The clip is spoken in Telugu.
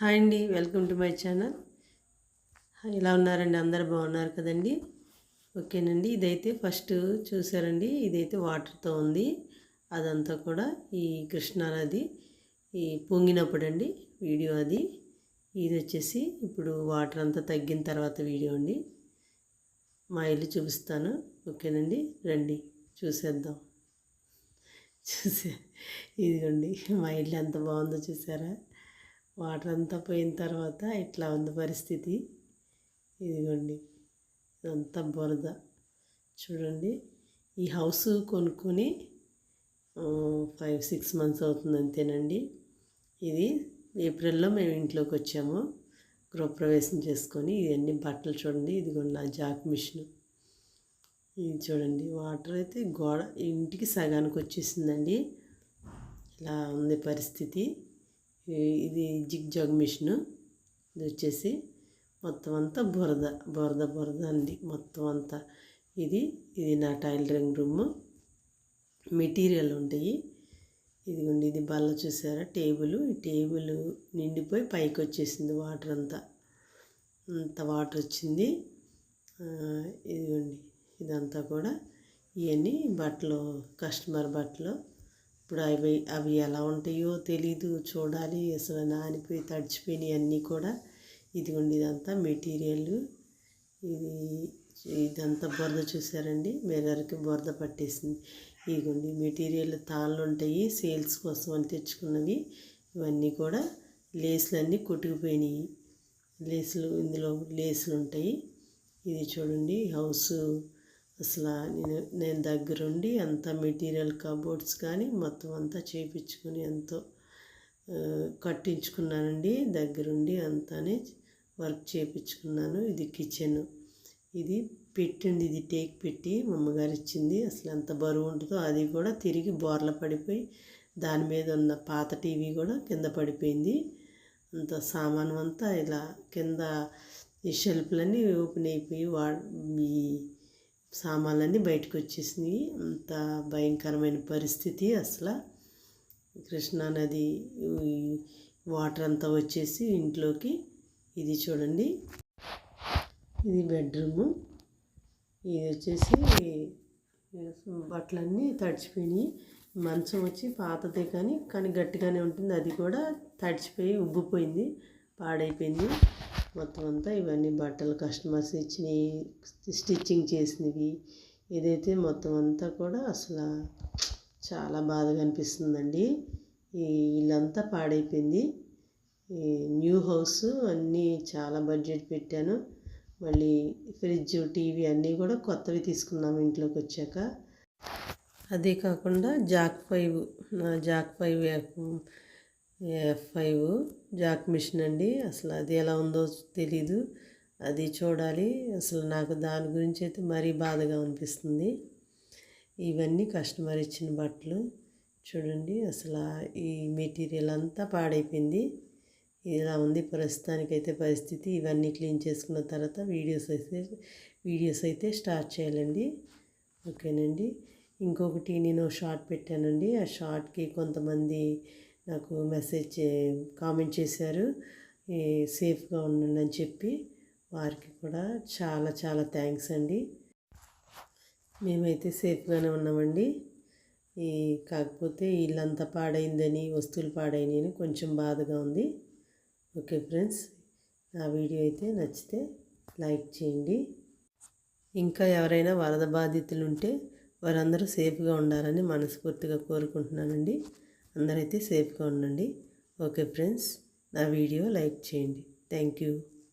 హాయ్ అండి వెల్కమ్ టు మై ఛానల్. ఎలా ఉన్నారండి? అందరు బాగున్నారు కదండి? ఓకేనండి ఇదైతే ఫస్ట్ చూసారండి ఇదైతే వాటర్తో ఉంది. అదంతా కూడా ఈ కృష్ణానది ఈ పొంగినప్పుడు అండి వీడియో అది. ఇది వచ్చేసి ఇప్పుడు వాటర్ అంతా తగ్గిన తర్వాత వీడియో అండి. మా ఇల్లు చూపిస్తాను. ఓకేనండి రండి చూసేద్దాం. చూసే ఇదిగోండి మా ఇల్లు ఎంత బాగుందో చూసారా? వాటర్ అంతా పోయిన తర్వాత ఇట్లా ఉంది పరిస్థితి. ఇదిగోండి ఇదంతా బురద. చూడండి ఈ హౌస్ కొనుక్కొని ఫైవ్ సిక్స్ మంత్స్ అవుతుంది అంతేనండి. ఇది ఏప్రిల్లో మేము ఇంట్లోకి వచ్చాము గృహప్రవేశం చేసుకొని. ఇవన్నీ బట్టలు చూడండి ఇదిగోండి నా జాక్ మిషన్. ఇది చూడండి వాటర్ అయితే గోడ ఇంటికి సగానికి వచ్చేసిందండి. ఇలా ఉంది పరిస్థితి. ఇది జిగ్ జాగ్ మిషను. ఇది వచ్చేసి మొత్తం అంతా బురద బురద బురద అండి. మొత్తం అంతా ఇది ఇది నా టైలరింగ్ రూమ్. మెటీరియల్ ఉంటాయి. ఇదిగోండి ఇది బల్ల చూసారా? టేబుల్. ఈ టేబుల్ నిండిపోయి పైకి వచ్చేసింది వాటర్ అంతా. అంత వాటర్ వచ్చింది. ఇదిగోండి ఇదంతా కూడా ఇవన్నీ బట్టలు కస్టమర్ బట్టలు. ఇప్పుడు అవి అవి ఎలా ఉంటాయో తెలీదు. చూడాలి. అసలు నానిపోయి తడిచిపోయినాయి అన్నీ కూడా. ఇదిగోండి ఇదంతా మెటీరియల్. ఇది ఇదంతా బురద చూసారండి? మిర్రర్కి బురద పట్టేసింది. ఇదిగోండి మెటీరియల్ తాళ్ళు ఉంటాయి. సేల్స్ కోసం అని తెచ్చుకున్నవి. ఇవన్నీ కూడా లేసులన్నీ అన్నీ కొట్టుకుపోయినాయి. లేసులు ఇందులో లేసులు ఉంటాయి. ఇది చూడండి. హౌస్ అసలు నేను నేను దగ్గరుండి అంత మెటీరియల్ కబోర్డ్స్ కానీ మొత్తం అంతా చేయించుకుని ఎంతో కట్టించుకున్నానండి. దగ్గరుండి అంతానే వర్క్ చేయించుకున్నాను ఇది కిచెన్. ఇది పెట్టింది ఇది టేక్ పెట్టి మా అమ్మగారు ఇచ్చింది. అసలు ఎంత బరువు ఉంటుందో అది కూడా తిరిగి బోర్ల పడిపోయి దాని మీద ఉన్న పాత టీవీ కూడా కింద పడిపోయింది. అంత సామాను అంతా ఇలా కింద ఈ షెల్ఫ్లన్నీ ఓపెన్ అయిపోయి వా ఈ సామాన్లన్నీ బయటకు వచ్చేసినాయి అంత భయంకరమైన పరిస్థితి అసలు. కృష్ణానది వాటర్ అంతా వచ్చేసి ఇంట్లోకి. ఇది చూడండి. ఇది బెడ్రూము. ఇది వచ్చేసి బట్టలన్నీ తడిచిపోయినాయి. మంచం వచ్చి పాతదే కానీ కానీ గట్టిగానే ఉంటుంది. అది కూడా తడిచిపోయి ఉబ్బిపోయింది పాడైపోయింది. మొత్తం అంతా ఇవన్నీ బట్టలు కస్టమర్స్ ఇచ్చినవి స్టిచ్చింగ్ చేసినవి ఏదైతే మొత్తం అంతా కూడా అసలు చాలా బాధగా అనిపిస్తుందండి. ఈ ఇల్లంతా పాడైపోయింది. ఈ న్యూ హౌస్ అన్నీ చాలా బడ్జెట్ పెట్టాను. మళ్ళీ ఫ్రిడ్జ్ టీవీ అన్నీ కూడా కొత్తవి తీసుకున్నాము ఇంట్లోకి వచ్చాక. అదే కాకుండా జాక్ ఫైవ్ నా jack five F five jack mission అండి. అసలు అది ఎలా ఉందో తెలీదు. అది చూడాలి. అసలు నాకు దాని గురించి అయితే మరీ బాధగా అనిపిస్తుంది. ఇవన్నీ కస్టమర్ ఇచ్చిన బట్టలు. చూడండి అసలు ఈ మెటీరియల్ అంతా పాడైపోయింది. ఇలా ఉంది ప్రస్తుతానికైతే పరిస్థితి. ఇవన్నీ క్లీన్ చేసుకున్న తర్వాత వీడియోస్ అయితే వీడియోస్ అయితే స్టార్ట్ చేయాలండి. ఓకేనండి. ఇంకొకటి నేను షార్ట్ పెట్టానండి. ఆ షార్ట్కి కొంతమంది నాకు మెసేజ్ కామెంట్ చేశారు. సేఫ్గా ఉండండి అని చెప్పి వారికి కూడా చాలా చాలా థ్యాంక్స్ అండి. మేమైతే సేఫ్గానే ఉన్నామండి. ఈ కాకపోతే ఇల్లంతా పాడైందని వస్తువులు పాడైనాయని కొంచెం బాధగా ఉంది. ఓకే ఫ్రెండ్స్ నా వీడియో అయితే నచ్చితే లైక్ చేయండి. ఇంకా ఎవరైనా వరద బాధితులు ఉంటే వారందరూ సేఫ్గా ఉండాలని మనస్ఫూర్తిగా కోరుకుంటున్నానండి. అందరైతే సేఫ్గా ఉండండి. ఓకే ఫ్రెండ్స్ నా వీడియో లైక్ చేయండి. Thank you.